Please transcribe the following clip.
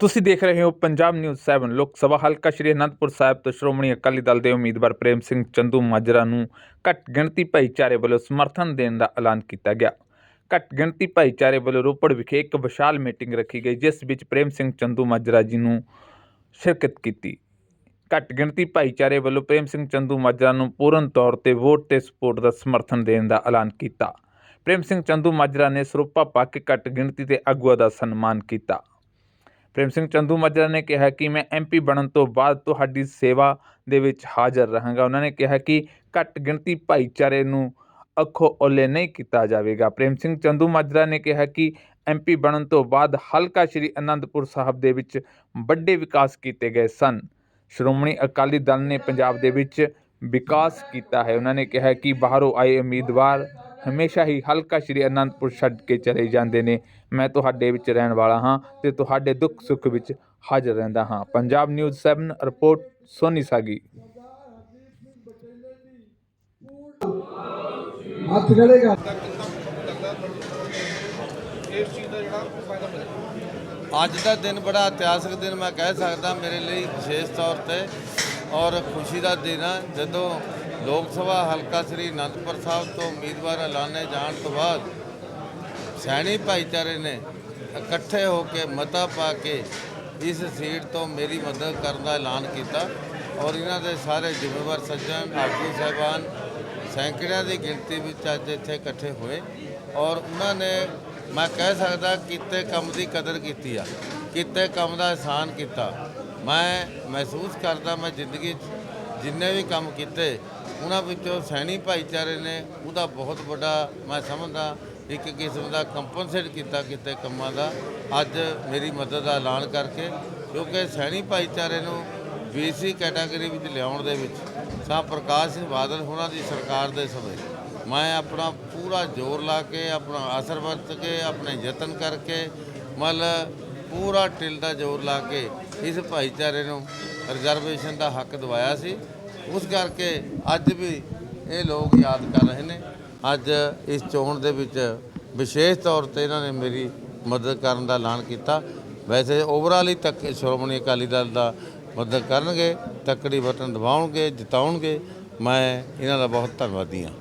ਤੁਸੀਂ ਦੇਖ ਰਹੇ ਹੋ ਪੰਜਾਬ ਨਿਊਜ਼ 7 ਲੋਕ ਸਭਾ ਹਲਕਾ ਸ਼੍ਰੀ ਅਨੰਦਪੁਰ ਸਾਹਿਬ ਤੋਂ ਸ਼੍ਰੋਮਣੀ ਅਕਾਲੀ ਦਲ ਦੇ ਉਮੀਦਵਾਰ ਪ੍ਰੇਮ ਸਿੰਘ ਚੰਦੂ ਮਾਜਰਾ ਨੂੰ ਘੱਟ ਗਿਣਤੀ ਭਾਈਚਾਰੇ ਵੱਲੋਂ ਸਮਰਥਨ ਦੇਣ ਦਾ ਐਲਾਨ ਕੀਤਾ ਗਿਆ। ਘੱਟ ਗਿਣਤੀ ਭਾਈਚਾਰੇ ਵੱਲੋਂ ਰੋਪੜ ਵਿਖੇ ਇੱਕ ਵਿਸ਼ਾਲ ਮੀਟਿੰਗ ਰੱਖੀ ਗਈ, ਜਿਸ ਵਿੱਚ ਪ੍ਰੇਮ ਸਿੰਘ ਚੰਦੂ ਮਾਜਰਾ ਜੀ ਨੂੰ ਸ਼ਿਰਕਤ ਕੀਤੀ। ਘੱਟ ਗਿਣਤੀ ਭਾਈਚਾਰੇ ਵੱਲੋਂ ਪ੍ਰੇਮ ਸਿੰਘ ਚੰਦੂ ਮਾਜਰਾ ਨੂੰ ਪੂਰਨ ਤੌਰ ਤੇ ਵੋਟ ਤੇ ਸਪੋਰਟ ਦਾ ਸਮਰਥਨ ਦੇਣ ਦਾ ਐਲਾਨ ਕੀਤਾ। ਪ੍ਰੇਮ ਸਿੰਘ ਚੰਦੂ ਮਾਜਰਾ ਨੇ ਸਰੂਪਾ ਪਾ ਕੇ ਘੱਟ ਗਿਣਤੀ ਦੇ ਆਗੂਆਂ ਦਾ ਸਨਮਾਨ ਕੀਤਾ। ਪ੍ਰੇਮ ਸਿੰਘ ਚੰਦੂ ਮਾਜਰਾ ਨੇ ਕਿਹਾ ਕਿ ਮੈਂ ਐਮਪੀ ਬਣਨ ਤੋਂ ਬਾਅਦ ਤੁਹਾਡੀ ਸੇਵਾ ਦੇ ਵਿੱਚ ਹਾਜ਼ਰ ਰਹਾਂਗਾ। ਉਹਨਾਂ ਨੇ ਕਿਹਾ ਕਿ ਘੱਟ ਗਿਣਤੀ ਭਾਈਚਾਰੇ ਨੂੰ ਅੱਖੋਂ ਓਲੇ ਨਹੀਂ ਕੀਤਾ ਜਾਵੇਗਾ। ਪ੍ਰੇਮ ਸਿੰਘ ਚੰਦੂ ਮਾਜਰਾ ਨੇ ਕਿਹਾ ਕਿ ਐਮਪੀ ਬਣਨ ਤੋਂ ਬਾਅਦ ਹਲਕਾ ਸ਼੍ਰੀ ਅਨੰਦਪੁਰ ਸਾਹਿਬ ਦੇ ਵਿੱਚ ਵੱਡੇ ਵਿਕਾਸ ਕੀਤੇ ਗਏ ਸਨ। ਸ਼੍ਰੋਮਣੀ ਅਕਾਲੀ ਦਲ ਨੇ ਪੰਜਾਬ ਦੇ ਵਿੱਚ ਵਿਕਾਸ ਕੀਤਾ ਹੈ। ਉਹਨਾਂ ਨੇ ਕਿਹਾ ਕਿ ਬਾਹਰੋਂ ਆਏ ਉਮੀਦਵਾਰ ਹਮੇਸ਼ਾ ਹੀ ਹਲਕਾ ਸ਼੍ਰੀ ਅਨੰਦਪੁਰ ਛੱਡ ਕੇ ਚਲੇ ਜਾਂਦੇ ਨੇ। ਮੈਂ ਤੁਹਾਡੇ ਵਿੱਚ ਰਹਿਣ ਵਾਲਾ ਹਾਂ ਤੇ ਤੁਹਾਡੇ ਦੁੱਖ ਸੁੱਖ ਵਿੱਚ ਹਾਜ਼ਰ ਰਹਿੰਦਾ ਹਾਂ। Punjab news 7 report Soni Sagi. ਹੱਥ ਖੜੇ ਕਰ ਅੱਜ ਦਾ ਦਿਨ ਬੜਾ ਇਤਿਹਾਸਕ ਦਿਨ ਮੈਂ ਕਹਿ ਸਕਦਾ ਮੇਰੇ ਲਈ ਵਿਸ਼ੇਸ਼ ਤੌਰ ਤੇ। ਔਰ ਖੁਸ਼ੀ ਦਾ ਦਿਨ ਆ, ਜਦੋਂ ਲੋਕ ਸਭਾ ਹਲਕਾ ਸ੍ਰੀ ਅਨੰਦਪੁਰ ਸਾਹਿਬ ਤੋਂ ਉਮੀਦਵਾਰ ਐਲਾਨੇ ਜਾਣ ਤੋਂ ਬਾਅਦ ਸੈਣੀ ਭਾਈਚਾਰੇ ਨੇ ਇਕੱਠੇ ਹੋ ਕੇ ਮਤਾ ਪਾ ਕੇ ਇਸ ਸੀਟ ਤੋਂ ਮੇਰੀ ਮਦਦ ਕਰਨ ਦਾ ਐਲਾਨ ਕੀਤਾ ਔਰ ਇਹਨਾਂ ਦੇ ਸਾਰੇ ਜ਼ਿੰਮੇਵਾਰ ਸੱਜਣ, ਆਗੂ ਸਾਹਿਬਾਨ ਸੈਂਕੜਿਆਂ ਦੀ ਗਿਣਤੀ ਵਿੱਚ ਅੱਜ ਇੱਥੇ ਇਕੱਠੇ ਹੋਏ ਔਰ ਉਹਨਾਂ ਨੇ ਮੈਂ ਕਹਿ ਸਕਦਾ ਕੀਤੇ ਕੰਮ ਦੀ ਕਦਰ ਕੀਤੀ ਆ, ਕੀਤੇ ਕੰਮ ਦਾ ਅਹਿਸਾਨ ਕੀਤਾ। ਮੈਂ ਮਹਿਸੂਸ ਕਰਦਾ, ਮੈਂ ਜ਼ਿੰਦਗੀ 'ਚ ਜਿੰਨੇ ਵੀ ਕੰਮ ਕੀਤੇ, ਉਹਨਾਂ ਵਿੱਚੋਂ ਸੈਣੀ ਭਾਈਚਾਰੇ ਨੇ ਉਹਦਾ ਬਹੁਤ ਵੱਡਾ ਮੈਂ ਸਮਝਦਾ, ਇੱਕ ਕਿਸਮ ਦਾ ਕੰਪਨਸੇਟ ਕੀਤਾ ਕਿਤੇ ਕੰਮਾਂ ਦਾ। ਅੱਜ ਮੇਰੀ ਮਦਦ ਦਾ ਐਲਾਨ ਕਰਕੇ, ਕਿਉਂਕਿ ਸੈਣੀ ਭਾਈਚਾਰੇ ਨੂੰ ਬੀਸੀ ਕੈਟਾਗਰੀ ਵਿੱਚ ਲਿਆਉਣ ਦੇ ਵਿੱਚ ਸਾਹ ਪ੍ਰਕਾਸ਼ ਸਿੰਘ ਬਾਦਲ ਹੋਣਾ ਦੀ ਸਰਕਾਰ ਦੇ ਸਮੇਂ, ਮੈਂ ਆਪਣਾ ਪੂਰਾ ਜ਼ੋਰ ਲਾ ਕੇ, ਆਪਣਾ ਅਸਰ ਵਰਤ ਕੇ, ਆਪਣੇ ਯਤਨ ਕਰਕੇ, ਮਤਲਬ ਪੂਰਾ ਟਿਲ ਦਾ ਜ਼ੋਰ ਲਾ ਕੇ ਇਸ ਭਾਈਚਾਰੇ ਨੂੰ ਰਿਜ਼ਰਵੇਸ਼ਨ ਦਾ ਹੱਕ ਦਿਵਾਇਆ ਸੀ। ਉਸ ਕਰਕੇ ਅੱਜ ਵੀ ਇਹ ਲੋਕ ਯਾਦ ਕਰ ਰਹੇ ਨੇ। ਅੱਜ ਇਸ ਚੋਣ ਦੇ ਵਿੱਚ ਵਿਸ਼ੇਸ਼ ਤੌਰ ਤੇ ਇਹਨਾਂ ਨੇ ਮੇਰੀ ਮਦਦ ਕਰਨ ਦਾ ਐਲਾਨ ਕੀਤਾ। ਵੈਸੇ ਓਵਰਆਲ ਹੀ ਤੱਕ ਸ਼੍ਰੋਮਣੀ ਅਕਾਲੀ ਦਲ ਦਾ ਮਦਦ ਕਰਨਗੇ, ਤੱਕੜੀ ਬਟਨ ਦਬਾਉਣਗੇ, ਜਿਤਾਉਣਗੇ। ਮੈਂ ਇਹਨਾਂ ਦਾ ਬਹੁਤ ਧੰਨਵਾਦੀ ਹਾਂ।